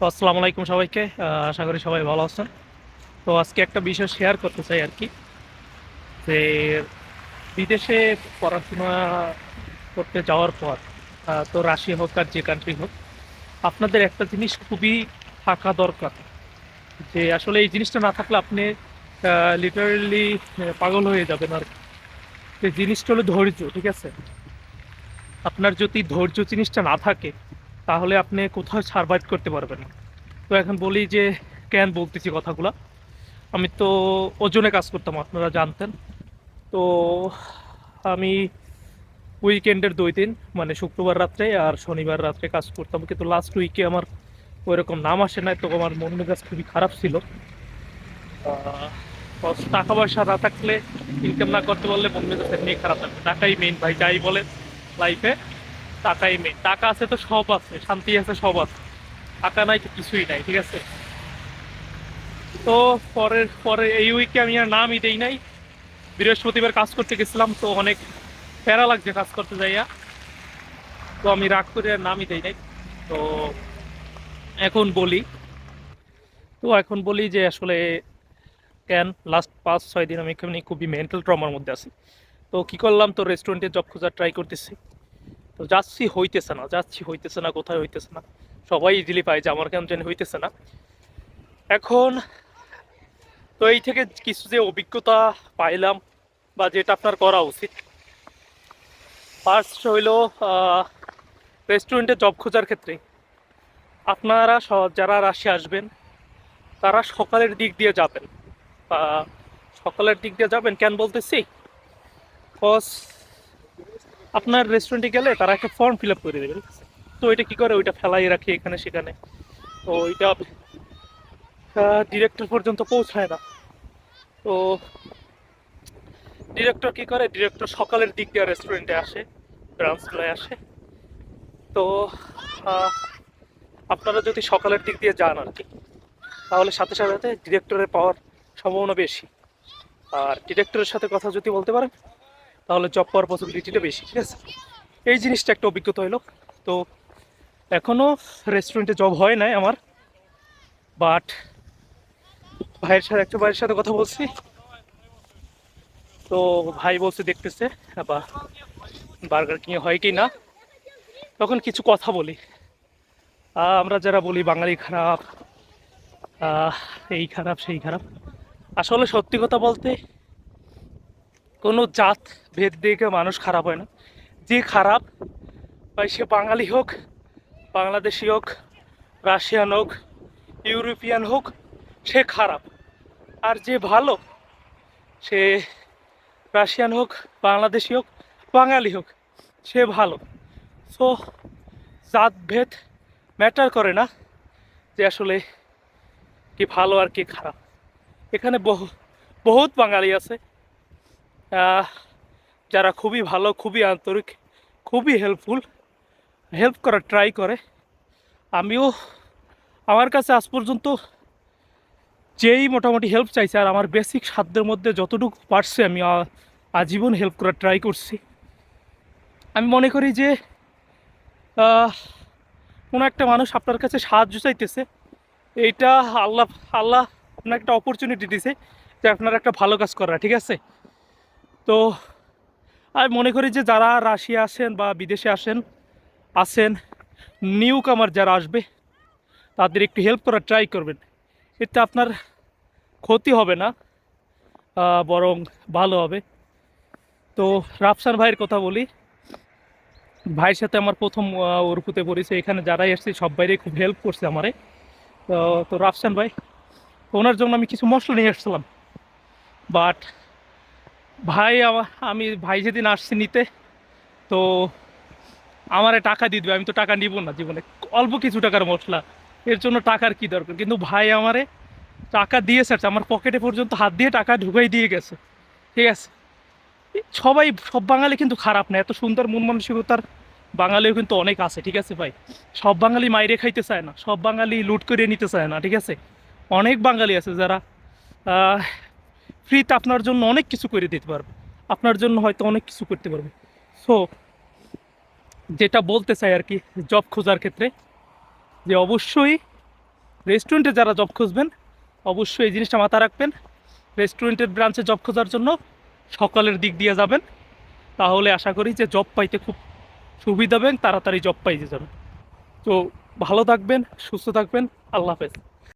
তো আসসালামু আলাইকুম সবাইকে। আশা করি সবাই ভালো আছেন। তো আজকে একটা বিষয় শেয়ার করতে চাই আর কি। যে বিদেশে পড়াশোনা করতে যাওয়ার পর তো রাশিয়া হোক আর যে কান্ট্রি হোক, আপনাদের একটা জিনিস খুবই থাকা দরকার। যে আসলে এই জিনিসটা না থাকলে আপনি লিটারেলি পাগল হয়ে যাবেন আর কি। জিনিসটা হলো ধৈর্য, ঠিক আছে? আপনার যদি ধৈর্য জিনিসটা না থাকে তাহলে আপনি কোথাও সার্ভাইভ করতে পারবেন না। তো এখন বলি যে, কেন বলতেছি কথাগুলো? আমি তো ওজনে কাজ করতাম, আপনারা জানতেন। তো আমি উইকেন্ডের দুই দিন মানে শুক্রবার রাত্রে আর শনিবার রাত্রে কাজ করতাম। কিন্তু লাস্ট উইকে আমার ওইরকম নাম আসে নাই তো আমার মন মেজাজ খুবই খারাপ ছিল। টাকা পয়সা না থাকলে ইনকাম না করতে পারলে মন মেজাজ এমনি খারাপ থাকবে টাকাই মেইন ভাই, যাই বলে লাইফে টাকাই মেইন টাকা আছে তো সব আছে, শান্তি আছে, সব আছে। টাকা নাই তো কিছুই নাই, ঠিক আছে? তো পরের, পরে এই উইকে আমি আর নামই দেই নাই। বৃহস্পতিবার কাজ করতে গেছিলাম, তো অনেক প্যারা লাগছে কাজ করতে যাইয়া। তো আমি রাগ করে আর নামই দেই নাই। তো এখন বলি, তো এখন বলি যে আসলে কেন লাস্ট পাঁচ, ছয় দিন আমি এখানে খুবই মেন্টাল ট্রমার মধ্যে আছি। তো কি করলাম, তো রেস্টুরেন্টে জব খোঁজার ট্রাই করতেছি। তো যাচ্ছি হইতেছে না, যাচ্ছি হইতেছে না, কোথায় হইতেছে না। সবাই ইজিলি পায় যে আমার কেমন জানি হইতেছে না। এখন তো এই থেকে কিছু যে অভিজ্ঞতা পাইলাম বা যেটা আপনার করা উচিত। ফার্স্ট হইল রেস্টুরেন্টে জব খোঁজার ক্ষেত্রে। আপনারা যারা রাশি আসবেন, তারা সকালের দিক দিয়ে যাবেন। সকালের দিক দিয়ে যাবেন কেন বলতেছি? কজ আপনার রেস্টুরেন্টে গেলে তারা একটা ফর্ম ফিল আপ করে দেবে? তো এটা কি করে? ওইটা ফেলাই রাখে এখানে সেখানে। তো ওইটা ডিরেক্টর পর্যন্ত পৌঁছায় না। তো ডিরেক্টর কি করে? ডিরেক্টর সকালের দিক দিয়ে রেস্টুরেন্টে আসে ব্রাঞ্চগুলোয় আসে। তো আপনারা যদি সকালের দিক দিয়ে যান আর কি তাহলে সাথে সাথে ডিরেক্টরের পাওয়ার সম্ভাবনা বেশি। আর ডিরেক্টরের সাথে কথা যদি বলতে পারেন? তাহলে জব পাওয়ার পসিবিলিটিটা বেশি, ঠিক আছে? এই জিনিসটা একটা অভিজ্ঞতা হলো। তো এখনও রেস্টুরেন্টে জব হয় নাই আমার বাট ভাইয়ের সাথে, একটা ভাইয়ের সাথে কথা বলছি। তো ভাই বলছে, দেখতেছে বা বার্গার কিং হয় কি না? তখন কিছু কথা বলি। আমরা যারা বলি বাঙালি খারাপ এই খারাপ, সেই খারাপ। আসলে সত্যি কথা বলতে কোনো জাত, ভেদ দেখে মানুষ খারাপ হয় না। যে খারাপ বা সে বাঙালি হোক, বাংলাদেশি হোক, রাশিয়ান হোক, ইউরোপিয়ান হোক, সে খারাপ। আর যে ভালো, সে রাশিয়ান হোক, বাংলাদেশি হোক, বাঙালি হোক, সে ভালো। সো, জাত, ভেদ ম্যাটার করে না যে আসলে কি ভালো আর কি খারাপ। এখানে বহু, বহুত বাঙালি আছে। যারা খুবই ভালো, খুবই আন্তরিক, খুবই হেল্পফুল হেল্প করার ট্রাই করে, আমিও আমার কাছে আজ পর্যন্ত যেই মোটামুটি হেল্প চাইছে আর আমার বেসিক সাধ্যের মধ্যে যতটুকু পারছি আমি আজীবন হেল্প করার ট্রাই করছি। আমি মনে করি যে কোনো একটা মানুষ আপনার কাছে সাহায্য চাইতেছে, এইটা আল্লাহ আল্লাহ আপনার একটা অপরচুনিটি দিছে যে আপনার একটা ভালো কাজ করা ঠিক আছে? তো আমি মনে করি যে যারা রাশিয়া আসেন বা বিদেশে আসেন আসেন নিউ কামার যারা আসবে তাদের একটু হেল্প করার ট্রাই করবেন। এতে আপনার ক্ষতি হবে না বরং ভালো হবে। তো রাফসান ভাইয়ের কথা বলি। ভাইয়ের সাথে আমার প্রথম আহ, উরকুতে পড়েছে এখানে যারাই এসছে সব বাইরে খুব হেল্প করছে আমারে। তো রাফসান ভাই ওনার জন্য আমি কিছু মশলা নিয়ে এসেছিলাম বাট ভাই আমা- ভাই যেদিন আসছি নিতে, তো আমারে টাকা দিয়ে দেবে। আমি তো টাকা নিব না জীবনে। অল্প কিছু টাকার মশলা। এর জন্য টাকার কি দরকার? কিন্তু ভাই আমারে টাকা দিয়ে স্যার আমার পকেটে পর্যন্ত হাত দিয়ে টাকা ঢুকাই দিয়ে গেছে। ঠিক আছে? সবাই, সব বাঙালি কিন্তু খারাপ না। এত সুন্দর মন মানসিকতার বাঙালিও কিন্তু অনেক আছে। ঠিক আছে ভাই? সব বাঙালি মাইরে খাইতে চায় না। সব বাঙালি লুট করে নিতে চায় না। ঠিক আছে? অনেক বাঙালি আছে যারা ফ্রিতে আপনার জন্য অনেক কিছু করে দিতে পারবে। আপনার জন্য হয়তো অনেক কিছু করতে পারবে। সো যেটা বলতে চাই আর কি জব খোঁজার ক্ষেত্রে, যে অবশ্যই রেস্টুরেন্টে যারা জব খুঁজবেন, অবশ্যই এই জিনিসটা মাথায় রাখবেন। রেস্টুরেন্টের ব্রাঞ্চে জব খোঁজার জন্য সকালের দিক দিয়ে যাবেন। তাহলে আশা করি যে জব পাইতে খুব সুবিধা হবে তাড়াতাড়ি জব পাইতে যাবেন। তো ভালো থাকবেন, সুস্থ থাকবেন, আল্লাহ হাফেজ।